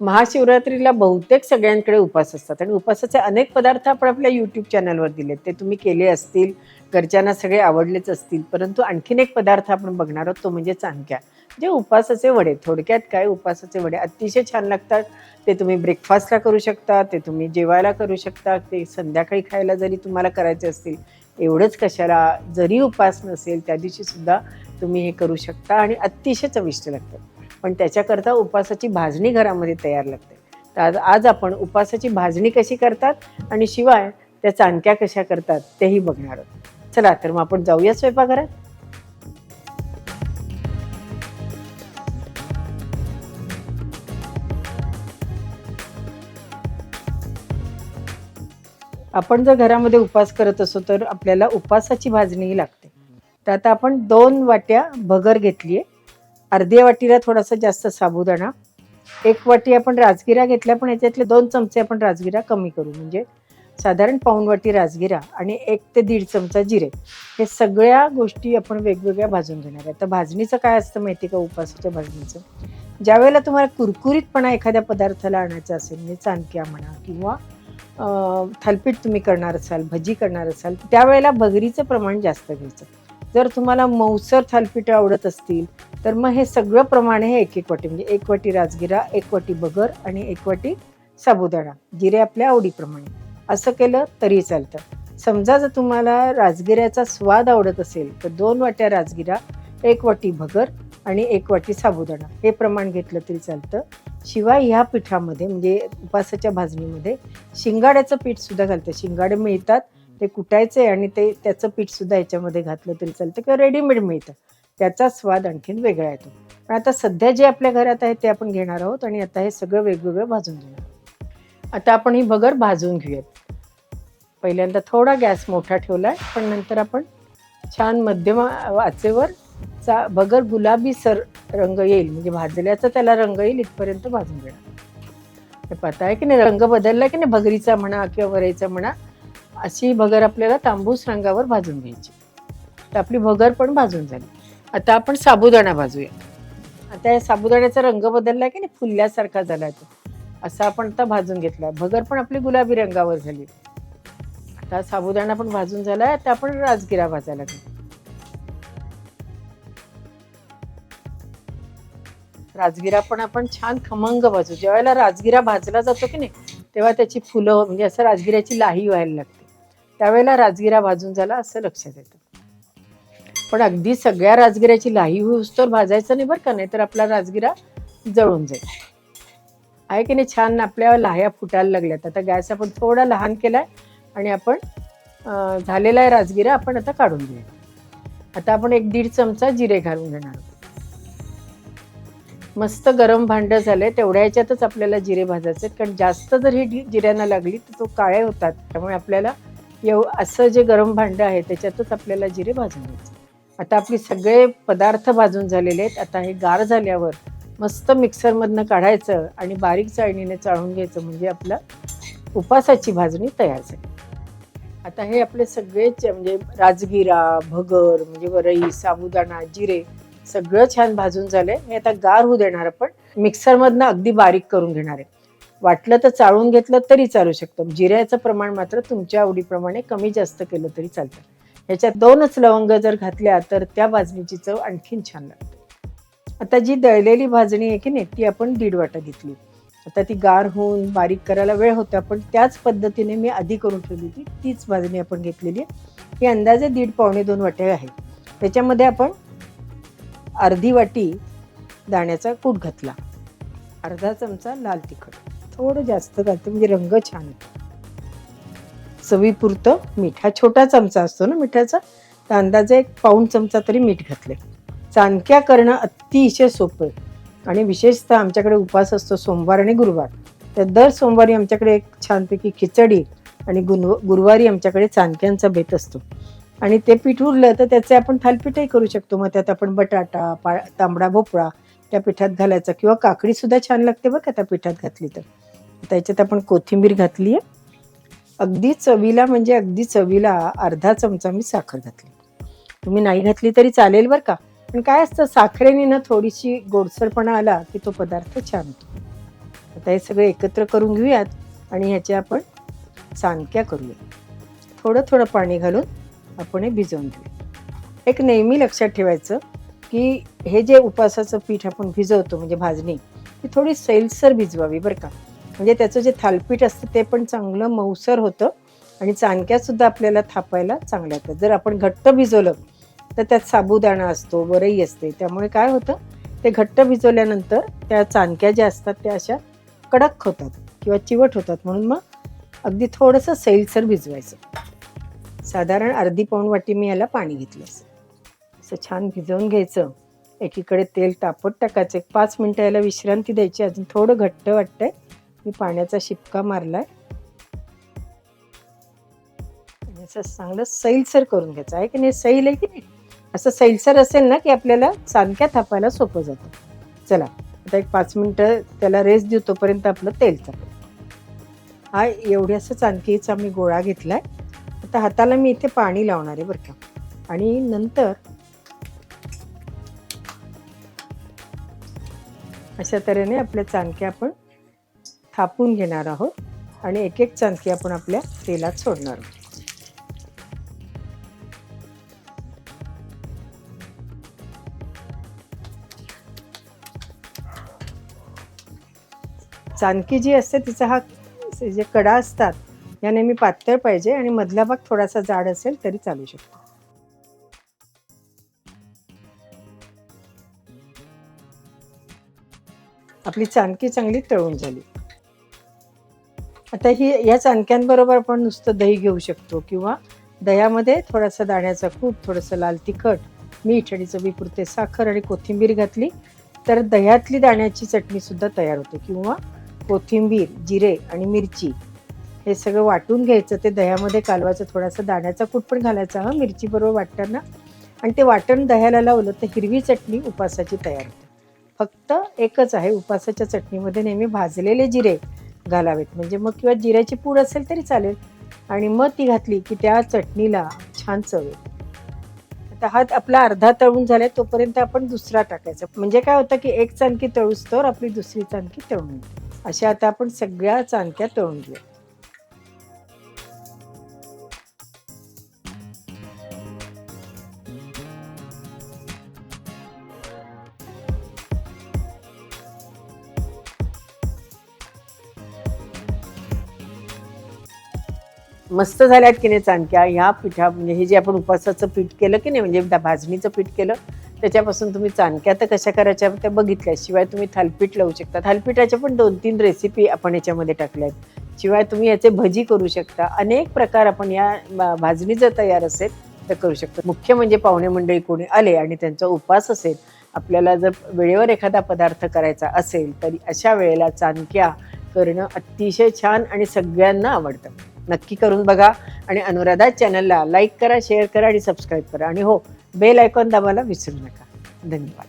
महाशिवरात्रीला बहुतेक सगळ्यांकडे उपास असतात. आणि उपासाचे अनेक पदार्थ आपण आपल्या यूट्यूब चॅनलवर दिलेत. ते तुम्ही केले असतील घरच्यांना सगळे आवडलेच असतील परंतु आणखीन एक पदार्थ आपण बघणार आहोत तो म्हणजे चांक्या जे उपासाचे वडे थोडक्यात काय उपासाचे वडे? अतिशय छान लागतात. ते तुम्ही ब्रेकफास्टला करू शकता ते तुम्ही जेवायला करू शकता ते संध्याकाळी खायला जरी तुम्हाला करायचे असतील एवढंच कशाला? जरी उपास नसेल त्या दिवशी सुद्धा तुम्ही हे करू शकता आणि अतिशय चविष्ट लागतात. पण त्याच्याकरता उपासाची भाजणी घरामध्ये तयार लागते. तर आज आज आपण उपासाची भाजणी कशी करतात आणि शिवाय त्या चाणक्या कशा करतात तेही बघणार आहोत. चला तर मग आपण जाऊया स्वयंपाकघरात. आपण जर घरामध्ये उपास करत असो तर आपल्याला उपासाची भाजणीही लागते. तर आता आपण दोन वाट्या भगर घेतली आहे अर्ध्या वाटीला थोडासा जास्त साबुदाणा. एक वाटी आपण राजगिरा घेतल्या पण याच्यातले दोन चमचे आपण राजगिरा कमी करू. म्हणजे साधारण पाऊण वाटी राजगिरा आणि एक ते दीड चमचा जिरे. हे सगळ्या गोष्टी आपण वेगवेगळ्या भाजून घेणार आहे. तर भाजणीचं काय असतं माहिती का उपासाच्या भाजणीचं? ज्यावेळेला तुम्हाला कुरकुरीतपणा एखाद्या पदार्थाला आणायचा असेल म्हणजे चांदक्या म्हणा किंवा थालपीठ तुम्ही करणार असाल भजी करणार असाल त्यावेळेला भगरीचं प्रमाण जास्त घ्यायचं. जर तुम्हाला मौसर थालपिठं आवडत असतील तर मग हे सगळं प्रमाण हे एक एक वाटी म्हणजे एक वाटी राजगिरा एक वाटी बगर आणि एक वाटी साबुदाणा जिरे आपल्या आवडीप्रमाणे. असं केलं तरी चालतं. समजा जर तुम्हाला राजगिऱ्याचा स्वाद आवडत असेल तर दोन वाट्या राजगिरा एक वाटी भगर आणि एक वाटी साबुदाणा हे प्रमाण घेतलं तरी चालतं. शिवाय ह्या पिठामध्ये म्हणजे उपासाच्या भाजणीमध्ये शिंगाड्याचं पीठ सुद्धा घालतं शिंगाडे मिळतात ते कुटायचे आणि ते त्याचं पीठसुद्धा याच्यामध्ये घातलं तरी चालतं किंवा रेडीमेड मिळतं. त्याचा स्वाद आणखीन वेगळा येतो. पण आता सध्या जे आपल्या घरात आहे ते आपण घेणार आहोत आणि आता हे सगळं वेगवेगळं भाजून घेणार आता आपण ही भगर भाजून घेऊयात. पहिल्यांदा थोडा गॅस मोठा ठेवला आहे पण नंतर आपण छान मध्यम आचेवर चा भगर गुलाबी सर रंग येईल म्हणजे भाजल्याचा त्याला रंग येईल इथपर्यंत भाजून घेणार हे पता आहे की नाही? रंग बदलला की नाही? भगरीचा म्हणा किंवा वरेचा म्हणा अशी भगर आपल्याला तांबूस रंगावर भाजून घ्यायची. तर आपली भगर पण भाजून झाली. आता आपण साबुदाणा भाजूया. आता या साबुदाण्याचा रंग बदलला की नाही? फुलल्यासारखा झाला तो. असा आपण आता भाजून घेतला. भगर पण आपली गुलाबी रंगावर झाली. आता साबुदाणा पण भाजून झाला आता आपण राजगिरा भाजायला घेऊ राजगिरा पण आपण छान खमंग भाजू. ज्यावेळेला राजगिरा भाजला जातो की नाही तेव्हा त्याची फुलं म्हणजे असं राजगिऱ्याची लाही व्हायला लागते. त्यावेळेला राजगिरा भाजून झाला असं लक्षात येतं. पण अगदी सगळ्या राजगिऱ्याची लाही होऊस तर भाजायचं नाही बरं का नाही तर आपला राजगिरा जळून जाईल. आहे की नाही? छान आपल्या लाह्या फुटायला लागल्यात. आता गॅस आपण थोडा लहान केलाय आणि आपण झालेला आहे राजगिरा आपण आता काढून घेऊया. आता आपण एक दीड चमचा जिरे घालून घेणार आहोत. मस्त गरम भांडं झालंय तेवढ्या ह्याच्यातच आपल्याला जिरे भाजायचे आहेत. कारण जास्त जर ही जिऱ्यांना लागली तर तो काळे होतात. त्यामुळे आपल्याला येऊ असं जे गरम भांडं आहे त्याच्यातच आपल्याला जिरे भाजून घ्यायचे आता आपले सगळे पदार्थ भाजून झालेले आहेत. आता हे गार झाल्यावर मस्त मिक्सरमधनं काढायचं आणि बारीक चाळणीने चाळून घ्यायचं म्हणजे आपलं उपासाची भाजणी तयार झाली. आता हे आपले सगळेच म्हणजे राजगिरा भगर म्हणजे वरई साबुदाणा जिरे सगळं छान भाजून झालंय. हे आता गार होऊ देणार आपण. मिक्सरमधनं अगदी बारीक करून घेणार आहे. वाटलं तर चाळून घेतलं तरी चालू शकतं. जिऱ्याचं प्रमाण मात्र तुमच्या आवडीप्रमाणे कमी जास्त केलं तरी चालतं. ह्याच्यात दोनच लवंग जर घातल्या तर त्या भाजणीची चव आणखीन छान लागते. आता जी दळलेली भाजणी आहे की नाही ती आपण दीड वाटा घेतली. आता ती गार होऊन बारीक करायला वेळ होता पण त्याच पद्धतीने मी आधी करून ठेवली होती. तीच भाजणी आपण घेतलेली आहे. ही अंदाजे दीड पावणे दोन वाटे आहे. त्याच्यामध्ये आपण अर्धी वाटी दाण्याचा कूट घातला. अर्धा चमचा लाल तिखट. थोडं जास्त घालते म्हणजे रंग छान. चवीपुरतं मीठ. हा छोटा चमचा असतो ना मिठाचा तर अंदाजे एक पाऊण चमचा तरी मीठ घातले चांदक्या करणं अतिशय सोपं आहे. आणि विशेषतः आमच्याकडे उपास असतो सोमवार आणि गुरुवार. तर दर सोमवारी आमच्याकडे एक छानपैकी खिचडी आणि गुनव गुरुवारी आमच्याकडे चांदक्यांचा बेत असतो. आणि ते पीठ उरलं तर त्याचे आपण थालपीठही करू शकतो. मग त्यात आपण बटाटा पा तांबडा भोपळा त्या पिठात घालायचा किंवा काकडी सुद्धा छान लागते बरं का त्या पिठात घातली तर. त्याच्यात आपण कोथिंबीर घातली आहे. अगदी चवीला म्हणजे अगदी चवीला अर्धा चमचा मी साखर घातली. तुम्ही नाही घातली तरी चालेल बरं का. पण काय असतं साखरेने ना थोडीशी गोडसरपणा आला की तो पदार्थ छान होतो. आता हे सगळे एकत्र करून घेऊयात आणि ह्याच्या आपण चाणक्या करूया थोडं थोडं पाणी घालून आपण हे भिजवून घेऊया एक नेहमी लक्षात ठेवायचं की हे जे उपासाचं पीठ आपण भिजवतो म्हणजे भाजणी ती थोडी सैलसर भिजवावी बरं का. म्हणजे त्याचं जे थालपीठ असतं ते पण चांगलं मऊसर होतं आणि चाणक्यासुद्धा आपल्याला थापायला चांगल्या येतात जर आपण घट्ट भिजवलं तर त्यात साबुदाणा असतो वरई असते. त्यामुळे काय होतं ते घट्ट भिजवल्यानंतर त्या चाणक्या ज्या असतात त्या अशा कडक होतात किंवा चिवट होतात. म्हणून मग अगदी थोडंसं सैलसर भिजवायचं. साधारण अर्धी पाऊण वाटी मी याला पाणी घेतलं असं. असं छान भिजवून घ्यायचं. एकीकडे तेल तापत टाकायचं. एक पाच मिनटं याला विश्रांती द्यायची. अजून थोडं घट्ट वाटतंय. मी पाण्याचा शिपका मारला आहे असं चांगलं सैलसर करून घ्यायचं. आहे की नाही? सैल आहे की नाही? असं सैलसर असेल ना की आपल्याला चाणक्या थापायला सोपं जातं. चला आता एक पाच मिनटं त्याला रेस्ट देऊ तोपर्यंत आपलं तेल चालू हा एवढ्यासा चांदकीचा मी गोळा घेतला आहे आता हाताला मी इथे पाणी लावणार आहे बरं का. आणि नंतर अशा तऱ्हेने आपल्या चांदक्या आपण थापून घेणार आहोत आणि एक एक चांदकी आपण आपल्या तेलात सोडणार आहोत. चांदकी जी असते तिचा हा जे कडा असतात या नेहमी पातळ पाहिजे आणि मधला भाग थोडासा जाड असेल तरी चालू शकतो. आपली चांदकी चांगली तळून झाली. आता ही या चाणक्यांबरोबर आपण नुसतं दही घेऊ शकतो किंवा दह्यामध्ये थोडासा दाण्याचा कूट थोडंसं लाल तिखट मीठ आणि चवीपुरते साखर आणि कोथिंबीर घातली तर दह्यातली दाण्याची चटणीसुद्धा तयार होते. किंवा कोथिंबीर जिरे आणि मिरची हे सगळं वाटून घ्यायचं. ते दह्यामध्ये कालवायचं थोडासा दाण्याचा कूट पण घालायचा. हा मिरचीबरोबर वाटताना आणि ते वाटण दह्याला लावलं तर हिरवी चटणी उपासाची तयार होते. फक्त एकच आहे उपासाच्या चटणीमध्ये नेहमी भाजलेले जिरे घालावेत. म्हणजे मग किंवा जिऱ्याची पूड असेल तरी चालेल. आणि मग ती घातली की त्या चटणीला छान चव आता हा आपला अर्धा तळून झालाय तोपर्यंत आपण दुसरा टाकायचा. म्हणजे काय होतं की एक चांदकी तळूस तर आपली दुसरी चांदकी तळून अशा आता आपण सगळ्या चांदक्या तळून घेऊ मस्त झाल्यात की नाही चांदक्या ह्या पिठा म्हणजे हे जे आपण उपासाचं पीठ केलं की नाही म्हणजे भाजणीचं पीठ केलं त्याच्यापासून तुम्ही चाणक्या तर कशा करायच्या त्या बघितल्या शिवाय तुम्ही थालपीठ लावू शकता. थालपीठाच्या पण दोन तीन रेसिपी आपण याच्यामध्ये टाकल्या आहेत शिवाय तुम्ही याचे भजी करू शकता. अनेक प्रकार आपण या भाजणी जर तयार असेल तर करू शकतो. मुख्य म्हणजे पाहुणे मंडळी कोणी आले आणि त्यांचा उपास असेल आपल्याला जर वेळेवर एखादा पदार्थ करायचा असेल तरी अशा वेळेला चाणक्या करणं अतिशय छान आणि सगळ्यांना आवडतं. नक्की करून बघा. आणि अनुराधा चॅनलला लाईक करा शेअर करा आणि सबस्क्राईब करा. आणि हो बेल आयकॉन दाबायला विसरू नका. धन्यवाद.